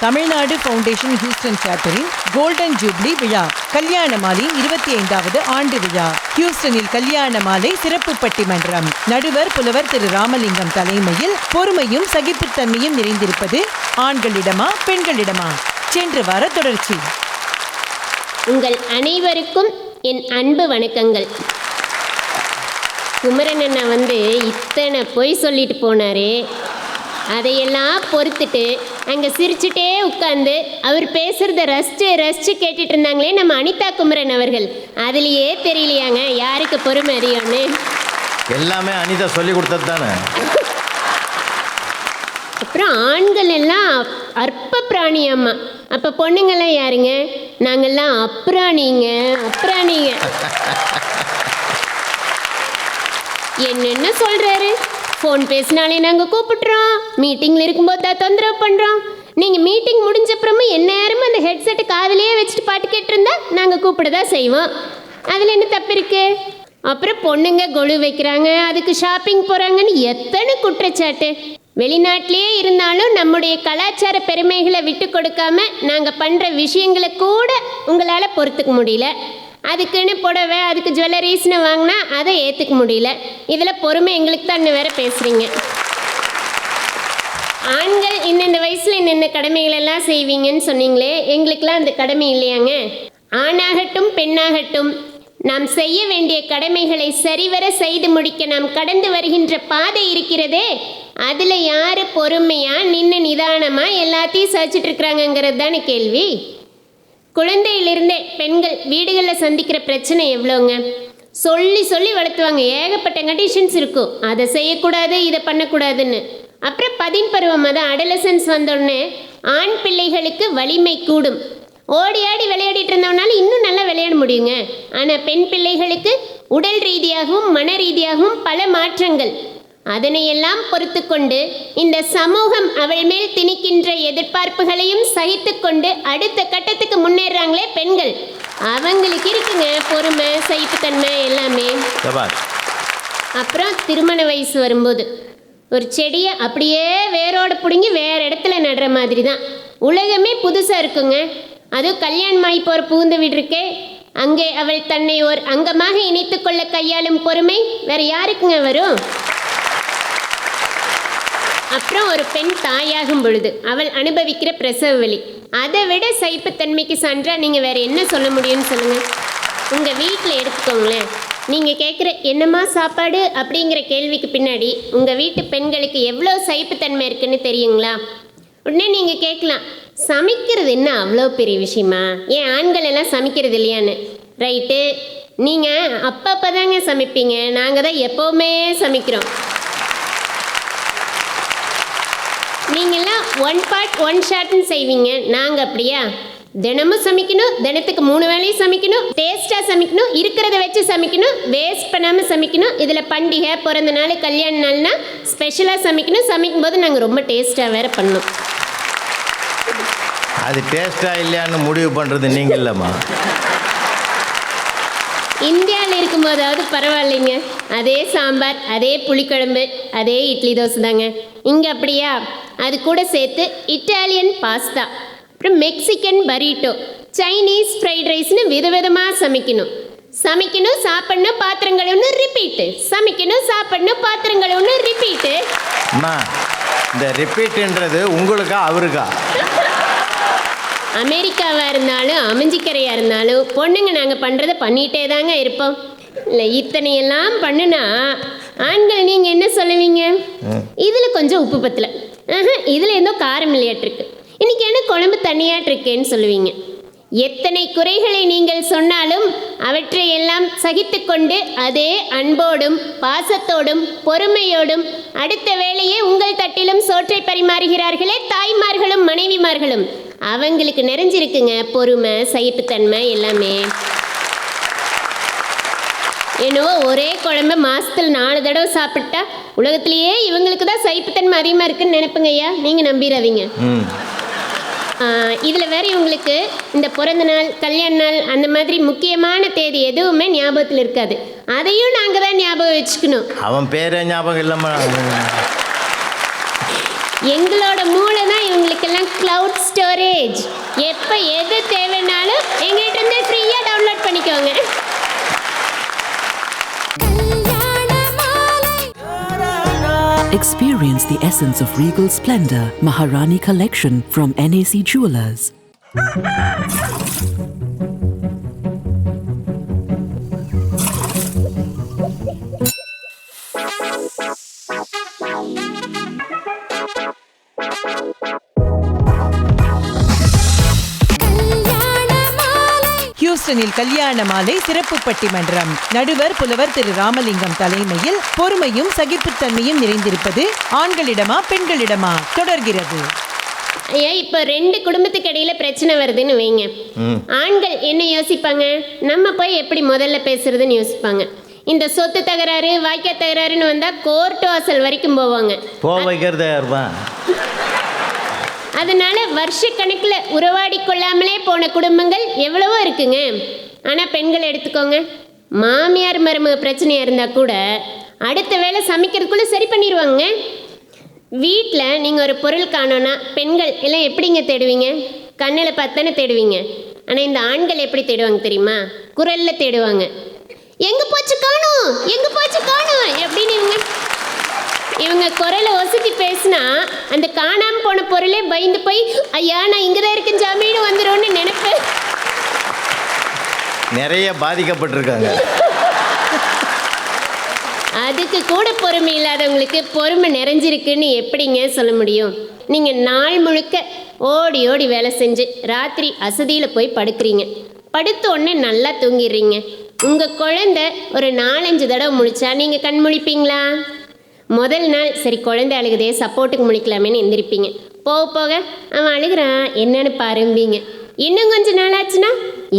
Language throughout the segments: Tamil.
தமிழ்நாடு ஃபவுண்டேஷன் ஹியூஸ்டன் சாப்டரின் கோல்டன் ஜூப்ளி விழா கல்யாண மாலையின் இருபத்தி ஐந்தாவது ஆண்டு விழா. ஹியூஸ்டனில் கல்யாண மாலை சிறப்பு பட்டிமன்றம். நடுவர் புலவர் திரு ராமலிங்கம் தலைமையில் பொறுமையும் சகிப்புத்தன்மையும் நிறைந்திருப்பது ஆண்களிடமா பெண்களிடமா? சென்ற வார தொடர்ச்சி. உங்கள் அனைவருக்கும் என் அன்பு வணக்கங்கள். குமரன் அண்ணா வந்து இத்தனை பொய் சொல்லிட்டு போனாரே. அதையெல்லாம் பொறுத்துட்டு அங்கே சிரிச்சுட்டே உட்காந்து அவர் பேசுகிறத ரசித்து ரசித்து கேட்டுட்டு இருந்தாங்களே நம்ம அனிதா குமரன் அவர்கள். அதுலேயே தெரியலையாங்க யாருக்கு பொறுமை அதிகம்னு. எல்லாமே அனிதா சொல்லி கொடுத்தது தானே அப்புறம் ஆண்கள் எல்லாம் அற்ப பிராணியாம்மா அப்போ பொண்ணுங்கெல்லாம் யாருங்க? நாங்கெல்லாம் அப்ராணிங்க அப்ராணிங்க. என்னென்ன சொல்கிறாரு ஃபோன் பேசினாலே நாங்கள் கூப்பிட்றோம். மீட்டிங்கில் இருக்கும்போது தான் தொந்தரவு பண்ணுறோம் நீங்கள் மீட்டிங் முடிஞ்ச அப்புறமும் எந்நேரமும் அந்த ஹெட்செட்டு காதலையே வச்சுட்டு பாட்டு கேட்டிருந்தா நாங்கள் கூப்பிட தான் செய்வோம். அதில் என்ன தப்பு இருக்கு? அப்புறம் பொண்ணுங்க கொலு வைக்கிறாங்க அதுக்கு ஷாப்பிங் போகிறாங்கன்னு எத்தனை குற்றச்சாட்டு. வெளிநாட்டிலேயே இருந்தாலும் நம்முடைய கலாச்சார பெருமைகளை விட்டு கொடுக்காம நாங்கள் பண்ணுற விஷயங்களை கூட உங்களால் பொறுத்துக்க முடியல. அதுக்குன்னு புடவை அதுக்கு ஜுவல்லரிஸ்னு வாங்கினா அதை ஏற்றுக்க முடியல. இதில் பொறுமை எங்களுக்கு தான் வேற பேசுகிறீங்க ஆண்கள் இந்தந்த வயசில் இன்னென்ன கடமைகள் எல்லாம் செய்வீங்கன்னு சொன்னீங்களே எங்களுக்கெல்லாம் அந்த கடமை இல்லையாங்க? ஆணாகட்டும் பெண்ணாகட்டும் நாம் செய்ய வேண்டிய கடமைகளை சரிவர செய்து முடிக்க நாம் கடந்து வருகின்ற பாதை இருக்கிறதே அதில் யார் பொறுமையாக நின்று நிதானமாக எல்லாத்தையும் சகிச்சிட்டு இருக்கிறாங்கங்கிறது தானே கேள்வி? குழந்தையிலிருந்தே பெண்கள் வீடுகளில் சந்திக்கிற பிரச்சனை எவ்வளோங்க சொல்லி சொல்லி வளர்த்துவாங்க. ஏகப்பட்ட கண்டிஷன்ஸ் இருக்கும். அதை செய்யக்கூடாது இதை பண்ணக்கூடாதுன்னு. அப்புறம் பதின் பருவம் அதான் அடலசன்ஸ் வந்தோடனே ஆண் பிள்ளைகளுக்கு வலிமை கூடும். ஓடி ஆடி விளையாடிட்டு இருந்தவனால இன்னும் நல்லா விளையாட முடியுங்க. ஆனால் பெண் பிள்ளைகளுக்கு உடல் ரீதியாகவும் மன ரீதியாகவும் பல மாற்றங்கள். அதனையெல்லாம் பொறுத்து கொண்டு இந்த சமூகம் அவள் மேல் திணிக்கின்ற எதிர்பார்ப்புகளையும் சகித்து கொண்டு அடுத்த கட்டத்துக்கு முன்னேறாங்களே பெண்கள். அவங்களுக்கு இருக்குங்க பொறுமை சகிப்புத்தன்மை எல்லாமே. அப்புறம் திருமண வயசு வரும்போது ஒரு செடியை அப்படியே வேரோட பிடுங்கி வேற இடத்துல நடுற மாதிரி தான் உலகமே புதுசாக இருக்குங்க. அதுவும் கல்யாணமாகி போகிற புகுந்த வீடு இருக்கே அங்கே அவள் தன்னை ஒரு அங்கமாக இணைத்துக் கொள்ள கையாளும் பொறுமை வேற யாருக்குங்க வரும்? அப்புறம் ஒரு பெண் தாயாகும் பொழுது அவள் அனுபவிக்கிற பிரசவ வலி. அதை விட சைப்புத்தன்மைக்கு சான்றாக நீங்கள் வேறு என்ன சொல்ல முடியும்னு சொல்லுங்கள் உங்கள் வீட்டில் எடுத்துக்கோங்களேன். நீங்கள் கேட்குற என்னம்மா சாப்பாடு அப்படிங்கிற கேள்விக்கு பின்னாடி உங்கள் வீட்டு பெண்களுக்கு எவ்வளோ சைப்புத்தன்மை இருக்குன்னு தெரியுங்களா? உடனே நீங்கள் கேட்கலாம். சமைக்கிறது என்ன அவ்வளோ பெரிய விஷயமா? ஏன் ஆண்கள் எல்லாம் சமைக்கிறது இல்லையான்னு? ரைட்டு. நீங்கள் அப்பப்போ தாங்க சமைப்பீங்க. நாங்கள் தான் எப்போவுமே சமைக்கிறோம். நீங்கள்லாம் ஒன் பார்ட் ஒன் ஷாட்னு செய்வீங்க. நாங்கள் அப்படியா? தினமும் சமைக்கணும் தினத்துக்கு மூணு வேளையும் சமைக்கணும் டேஸ்ட்டாக சமைக்கணும் இருக்கிறத வச்சு சமைக்கணும் வேஸ்ட் பண்ணாமல் சமைக்கணும். இதில் பண்டிகை பிறந்த நாள் கல்யாண நாள்னா ஸ்பெஷலாக சமைக்கணும். சமைக்கும்போது நாங்கள் ரொம்ப டேஸ்ட்டாக வேறு பண்ணோம். அது டேஸ்ட்டாக இல்லையான்னு முடிவு பண்ணுறது நீங்கள் இல்லைம்மா. இந்தியாவில் இருக்கும்போதாவது பரவாயில்லைங்க. அதே சாம்பார் அதே புளிக்குழம்பு அதே இட்லி தோசை தாங்க. இங்கே அப்படியா? அது கூட சேர்த்து இட்டாலியன் பாஸ்தா அப்புறம் மெக்சிகன் பரீட்டோ சைனீஸ் ஃப்ரைட் ரைஸ்னு விதவிதமாக சமைக்கணும். சமைக்கணும் சாப்பிடணும் பாத்திரங்கள் ஒன்று ரிப்பீட்டு சமைக்கணும் சாப்பிடணும் பாத்திரங்கள் ஒன்று ரிப்பீட்டு இந்த ரிப்பீட்டுன்றது உங்களுக்கா அவருக்கா? அமெரிக்காவாக இருந்தாலும் அமைஞ்சிக்கரையாக இருந்தாலும் பொண்ணுங்க நாங்கள் பண்ணுறத பண்ணிகிட்டே தாங்க இருப்போம். இல்லை இத்தனையெல்லாம் பண்ணுனா ஆண்கள் நீங்கள் என்ன சொல்லுவீங்க? இதில் கொஞ்சம் உப்பு பத்தல. இதில் ஏதோ காரம் இல்லையாட்டிருக்கு. இன்னைக்கு என்ன குழம்பு தனியாட்டிருக்கேன்னு சொல்லுவீங்க? எத்தனை குறைகளை நீங்கள் சொன்னாலும் அவற்றை எல்லாம் சகித்துக்கொண்டு அதே அன்போடும் பாசத்தோடும் பொறுமையோடும் அடுத்த வேளையே உங்கள் தட்டிலும் சோற்றை பரிமாறுகிறார்களே தாய்மார்களும் மனைவிமார்களும். அவங்களுக்கு நிறைஞ்சிருக்குங்க. பொறுமை சகிப்புத்தன்மை எல்லாமே. என்னவோ ஒரே குழம்பு மாசத்துல நாலு தடவை சாப்பிட்டா உலகத்திலேயே இவங்களுக்கு தான் சகிப்புத்தன்மை அதிகமாக இருக்குன்னு நினைப்புங்க ஐயா. நீங்கள் நம்பிடாதீங்க இதில் வேற இவங்களுக்கு இந்த பிறந்த நாள் கல்யாண நாள் அந்த மாதிரி முக்கியமான தேதி எதுவுமே ஞாபகத்தில் இருக்காது. அதையும் நாங்கள் தான் ஞாபகம் வச்சுக்கணும். அவன் பேரே ஞாபகம் இல்லைம்மா. எங்களோட மூளை தான் இவங்களுக்கெல்லாம் கிளவுட் ஸ்டோரேஜ் எப்போ எது தேவைனாலும் எங்கள்கிட்ட இருந்து ஃப்ரீயாக டவுன்லோட் பண்ணிக்கோங்க Experience the essence of regal splendor, Maharani Collection from NAC Jewelers. ஹியூஸ்டனில் கல்யாண மாலை சிறப்பு பட்டிமன்றம் நடுவர் புலவர் திரு ராமலிங்கம் தலைமையில் பொறுமையும் சகிப்புத்தன்மையும் நிறைந்திருப்பது ஆண்களிடமா பெண்களிடமா தொடர்கிறது. ஐயா இப்போ ரெண்டு குடும்பத்துக்கு இடையில பிரச்சனை வருதுன்னு வைங்க. ஆண்கள் என்ன யோசிப்பாங்க? நம்ம போய் எப்படி முதல்ல பேசுறதுன்னு யோசிப்பாங்க. இந்த சொத்து தகராறு வாய்க்கா தகராறுன்னு வந்தா கோர்ட் வாசல் வரைக்கும் போவாங்க. போ வைக்கிறதே இருப்பான் அதனால வருஷக்கணக்கில் உறவாடி கொள்ளாமலே போன குடும்பங்கள் எவ்வளவோ இருக்குங்க. ஆனால் பெண்கள் எடுத்துக்கோங்க. மாமியார் மருமக பிரச்சனையாக இருந்தால் கூட அடுத்த வேளை சமைக்கிறதுக்குள்ளே சரி பண்ணிடுவாங்க வீட்டில் நீங்கள் ஒரு பொருள் காணோன்னா பெண்கள் எல்லாம் எப்படிங்க தேடுவீங்க? கண்ணில் பார்த்தானே தேடுவீங்க. ஆனால் இந்த ஆண்கள் எப்படி தேடுவாங்க தெரியுமா? குரலில் தேடுவாங்க. எங்கே போச்சு காணும்? எங்கே போச்சு காணும்? எப்படின்னு இவங்க இவங்க குரலை ஒசத்தி பேசினா அந்த காணாம போன பொருளே பயந்து போய் ஐயா நான் இங்கே தான் இருக்கேன் ஜாமீன் வந்துடும்னு நினைப்பேன். நிறைய பாதிக்கப்பட்டிருக்காங்க. அதுக்கு கூட பொறுமை இல்லாதவங்களுக்கு பொறுமை நிறைஞ்சிருக்குன்னு எப்படிங்க சொல்ல முடியும்? நீங்கள் நாள் முழுக்க ஓடி ஓடி வேலை செஞ்சு ராத்திரி அசதியில் போய் படுக்கிறீங்க. படுத்த உடனே நல்லா தூங்கிடுறீங்க. உங்கள் குழந்தை ஒரு நாலஞ்சு தடவை முழிச்சா நீங்கள் கண் முழிப்பீங்களா? முதல் நாள் சரி குழந்தை அழுகுதே சப்போர்ட்டுக்கு முழிக்கலாமேன்னு எந்திரிப்பீங்க. போக போக அவன் அழுகுறான் என்னன்னு பாரும்பீங்க. இன்னும் கொஞ்ச நாள் ஆச்சுன்னா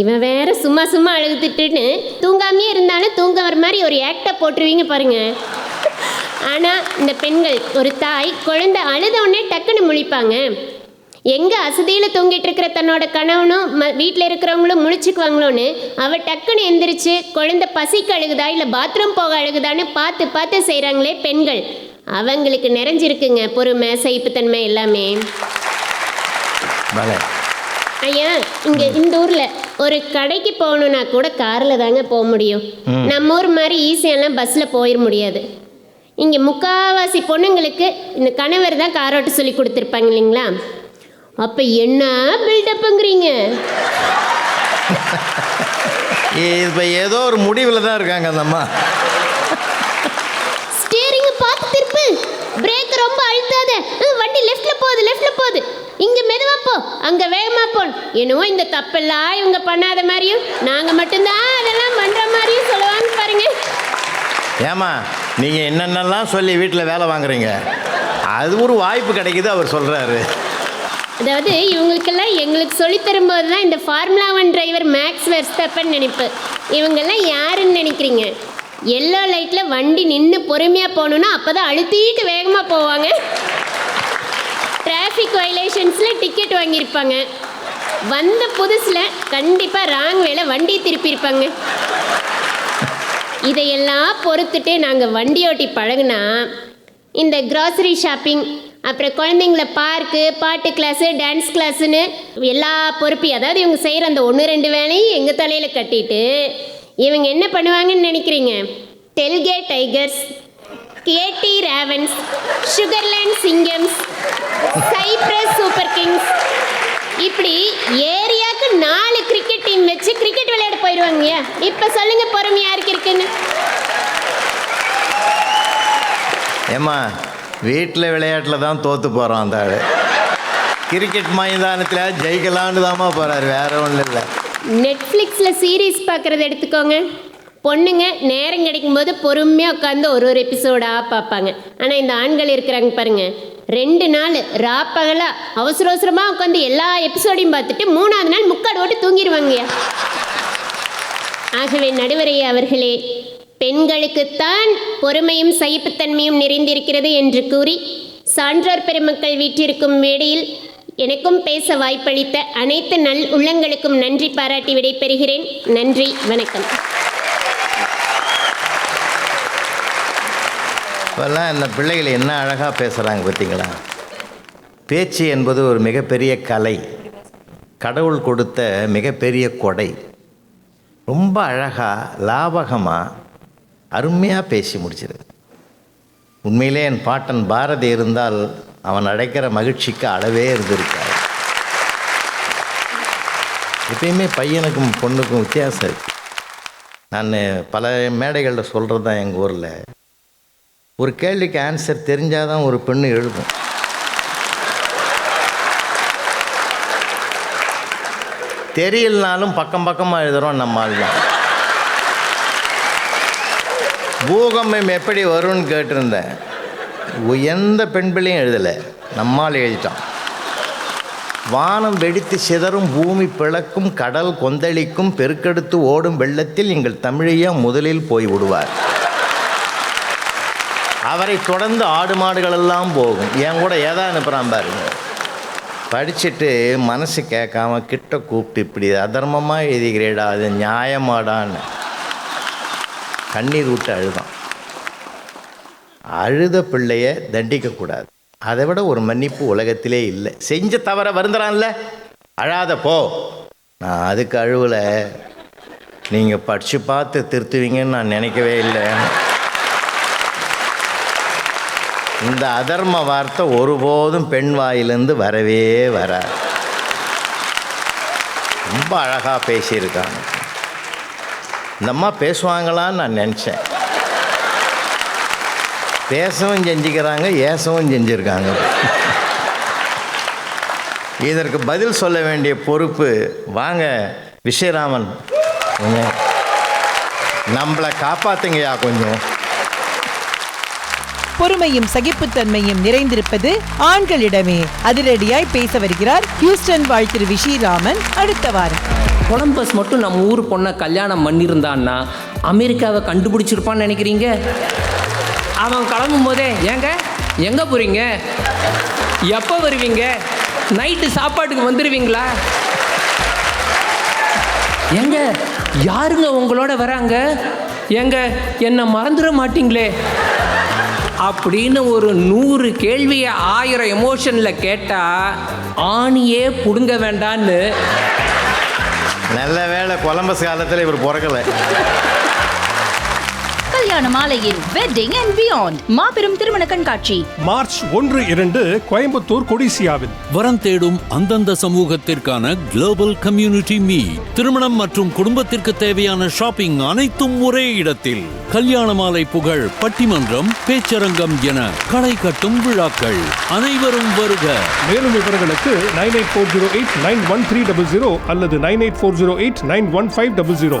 இவன் வேற சும்மா சும்மா அழுகுத்துட்டுன்னு தூங்காமே இருந்தாலும் தூங்க வர மாதிரி ஒரு ஆக்டை போட்டுருவீங்க பாருங்க. ஆனால் இந்த பெண்கள் ஒரு தாய் குழந்தை அழுத உடனே டக்குன்னு முழிப்பாங்க. எங்கே அசதியில் தூங்கிட்டு இருக்கிற தன்னோட கணவனும் ம வீட்டில் இருக்கிறவங்களும் முழிச்சுக்குவாங்களோன்னு அவள் டக்குன்னு எந்திரிச்சு குழந்தை பசிக்கு அழுகுதா இல்லை பாத்ரூம் போக அழுகுதான்னு பார்த்து பார்த்து செய்கிறாங்களே பெண்கள். அவங்களுக்கு நிறைஞ்சிருக்குங்க பொறுமை சகிப்புத்தன்மை எல்லாமே. ஐயா இங்க இந்த ஊர்ல ஒரு கடைக்கு போகணும்னா கூட கார்ல தாங்க போக முடியும். நம்ம ஊர் மாதிரி ஈஸியெல்லாம் பஸ்ல போயிட முடியாது. இங்க முக்காவாசி பொண்ணுங்களுக்கு இந்த கணவர் தான் காரோட்ட சொல்லி கொடுத்துருப்பாங்க இல்லைங்களா? அப்ப என்ன பில்டப்புங்கிறீங்க இப்போ ஏதோ ஒரு முடிவில் தான் இருக்காங்க அந்த அம்மா. ஸ்டீரிங் பார்த்து திருப்பு. பிரேக் ரொம்ப அழுத்தாத. வண்டி லெஃப்ட்ல போகுது லெஃப்ட்ல போகுது. இங்க மெதுவா போ. அங்க வேகமா போ. என்னவோ இந்த தப்பெல்லாம் இவங்க பண்ணாத மாதிரியும் நாங்க மட்டும்தான் அதெல்லாம் பண்ற மாதிரியும் சொல்லுவாங்க பாருங்க. ஏமா நீங்கள் என்னென்னலாம் சொல்லி வீட்டில் வேலை வாங்குறீங்க? அது ஒரு வாய்ப்பு கிடைக்குது அவர் சொல்கிறாரு அதாவது இவங்களுக்கெல்லாம் எங்களுக்கு சொல்லித் தரும்போது தான் இந்த formula one driver Max Verstappen நினைப்பு. இவங்கெல்லாம் யாருன்னு நினைக்கிறீங்க? எல்லோ லைட்டில் வண்டி நின்று பொறுமையாக போகணுன்னா அப்போ தான் அழுத்திட்டு வேகமாக போவாங்க. டிராஃபிக் வயலேஷன்ஸில் டிக்கெட் வாங்கியிருப்பாங்க. வந்த புதுசில் கண்டிப்பாக ராங் வேலை வண்டியை திருப்பியிருப்பாங்க இதையெல்லாம் பொறுத்துட்டு நாங்கள் வண்டி ஓட்டி பழகுனா இந்த கிராசரி ஷாப்பிங் அப்புறம் குழந்தைங்கள பார்க்கு பாட்டு கிளாஸு டான்ஸ் கிளாஸுன்னு எல்லா பொறுப்பையும் அதாவது இவங்க செய்கிற அந்த ஒன்று ரெண்டு வேலையும் எங்கள் தலையில் கட்டிட்டு இவங்க என்ன பண்ணுவாங்கன்னு நினைக்கிறீங்க? டெல்கே tigers KD ravens Sugar Land சிங்கம்ஸ் Cyprus super Kings இப்படி ஏரியாவுக்கு நாலு கிரிக்கெட் டீம் வச்சு கிரிக்கெட் விளையாட போயிடுவாங்க இப்போ சொல்லுங்க பொறுமை யாருக்கு இருக்குன்னு? ஏம்மா வீட்டில் விளையாட்டில் தான் தோற்று போகிறோம் அந்த ஆள். கிரிக்கெட் மைதானத்தில் ஜெயிக்கலான்னு தாம்மா போகிறாரு வேற ஒன்றும் இல்லை. நெட்ஃப்ளிக்ஸில் சீரீஸ் பார்க்குறத எடுத்துக்கோங்க. பொண்ணுங்க நேரம் கிடைக்கும்போது பொறுமையாக உட்காந்து ஒரு ஒரு எபிசோடாக பார்ப்பாங்க. ஆனால் இந்த ஆண்கள் இருக்கிறாங்க பாருங்க. ரெண்டு நாள் ராப்பகலா அவசர அவசரமாக உட்காந்து எல்லா எபிசோடையும் பார்த்துட்டு மூணாவது நாள் முக்காடு ஓட்டு தூங்கிடுவாங்கய்யா ஆகவே நடுவரையே அவர்களே பெண்களுக்குத்தான் பொறுமையும் சகிப்புத்தன்மையும் நிறைந்திருக்கிறது என்று கூறி சான்றோர் பெருமக்கள் வீற்றிருக்கும் மேடையில் எனக்கும் பேச வாய்ப்பளித்த அனைத்து நல் உள்ளங்களுக்கும் நன்றி பாராட்டி விடைபெறுகிறேன். நன்றி வணக்கம். இப்போல்லாம் இந்த பிள்ளைகள் என்ன அழகாக பேசுகிறாங்க பார்த்தீங்களா? பேச்சு என்பது ஒரு மிகப்பெரிய கலை. கடவுள் கொடுத்த மிகப்பெரிய கொடை. ரொம்ப அழகாக லாபகமாக அருமையாக பேசி முடிச்சிருக்கு உண்மையிலே என் பாட்டன் பாரதி இருந்தால் அவன் அடைக்கிற மகிழ்ச்சிக்கு அளவே இருந்திருக்கார் எப்பயுமே பையனுக்கும் பொண்ணுக்கும் வித்தியாசம் இருக்கு. நான் பல மேடைகளில் சொல்கிறது தான் எங்கள் ஊரில். ஒரு கேள்விக்கு ஆன்சர் தெரிஞ்சால் தான் ஒரு பெண்ணு எழுதும். தெரியலனாலும் பக்கம் பக்கமாக எழுதுகிறோம் நம்ம ஆள் தான் பூகம்பம் எப்படி வரும்னு கேட்டிருந்தேன். எந்த பெண் பிள்ளையும் எழுதலை. நம்மால் எழுதிட்டான் வானம் வெடித்து சிதறும் பூமி பிளக்கும் கடல் கொந்தளிக்கும் பெருக்கெடுத்து ஓடும் வெள்ளத்தில் எங்கள் தமிழையா முதலில் போய் விடுவார். அவரை தொடர்ந்து ஆடு மாடுகளெல்லாம் போகும். என் கூட ஏதா அனுப்புகிறான் பாருங்க. படிச்சுட்டு மனசு கேட்காம கிட்ட கூப்பிட்டு இப்படி அதர்மமாக எழுதிக்கிறேடா அது நியாயமாடான்னு. கண்ணீர் விட்டு அழுதான். அழுத பிள்ளைய தண்டிக்கக்கூடாது அதை விட ஒரு மன்னிப்பு உலகத்திலே இல்லை. செஞ்ச தவற வருந்துறான்ல. அழாத போ. நான் அதுக்கு அழுவில். நீங்கள் படித்து பார்த்து திருத்துவீங்கன்னு நான் நினைக்கவே இல்லை. இந்த அதர்ம வார்த்தை ஒருபோதும் பெண் வாயிலிருந்து வரவே வராது. ரொம்ப அழகாக பேசியிருக்காங்க. இந்த அம்மா பேசுவாங்களான்னு நான் நினச்சேன். பேசவும் செஞ்சுக்கிறாங்க ஏசவும் செஞ்சுருக்காங்க. இதற்கு பதில் சொல்ல வேண்டிய பொறுப்பு வாங்க விஷயராமன் கொஞ்சம் நம்மளை காப்பாத்துங்கயா கொஞ்சம். பொறுமையும் சகிப்புத்தன்மையும் நிறைந்திருப்பது ஆண்களிடமே. அதிரடியாய் பேச வருகிறார் ஹியூஸ்டன் வாழ்த்திரு விஷிராமன் அடுத்த வாரம். கொலம்பஸ் மட்டும் நம்ம ஊர் பொண்ணை கல்யாணம் பண்ணியிருந்தான்னா அமெரிக்காவை கண்டுபிடிச்சிருப்பான்னு நினைக்கிறீங்க? அவன் கிளம்பும் போதே ஏங்க எங்கே போகிறீங்க எப்போ வருவீங்க? நைட்டு சாப்பாட்டுக்கு வந்துடுவீங்களா ஏங்க யாருங்க உங்களோட வராங்க? ஏங்க என்னை மறந்துட மாட்டீங்களே? அப்படின்னு ஒரு நூறு கேள்வியை ஆயிரம் எமோஷனில் கேட்டால் ஆணியே பிடுங்க வேண்டான்னு நல்ல வேளை கொலம்பஸ் காலத்தில் இவர் பிறக்கலை. கல்யாண மாலையின் வெட்டிங் அண்ட் பியாண்ட் மாபெரும் திருமண கண்காட்சி. மார்ச் ஒன்று இரண்டு கோயம்புத்தூர் கொடிசியாவில். வரம் தேடும் அந்தந்த சமூகத்திற்கான குளோபல் கம்யூனிட்டி மீட் திருமணம் மற்றும் குடும்பத்திற்கு தேவையான ஷாப்பிங் அனைத்தும் ஒரே இடத்தில். கல்யாண மாலை புகழ் பட்டிமன்றம் பேச்சரங்கம் என களை கட்டும் விழாக்கள் அனைவரும் வருக. மேலும் விவரங்களுக்கு nine eight four zero eight nine one three double zero அல்லது nine eight four zero eight nine one five double zero.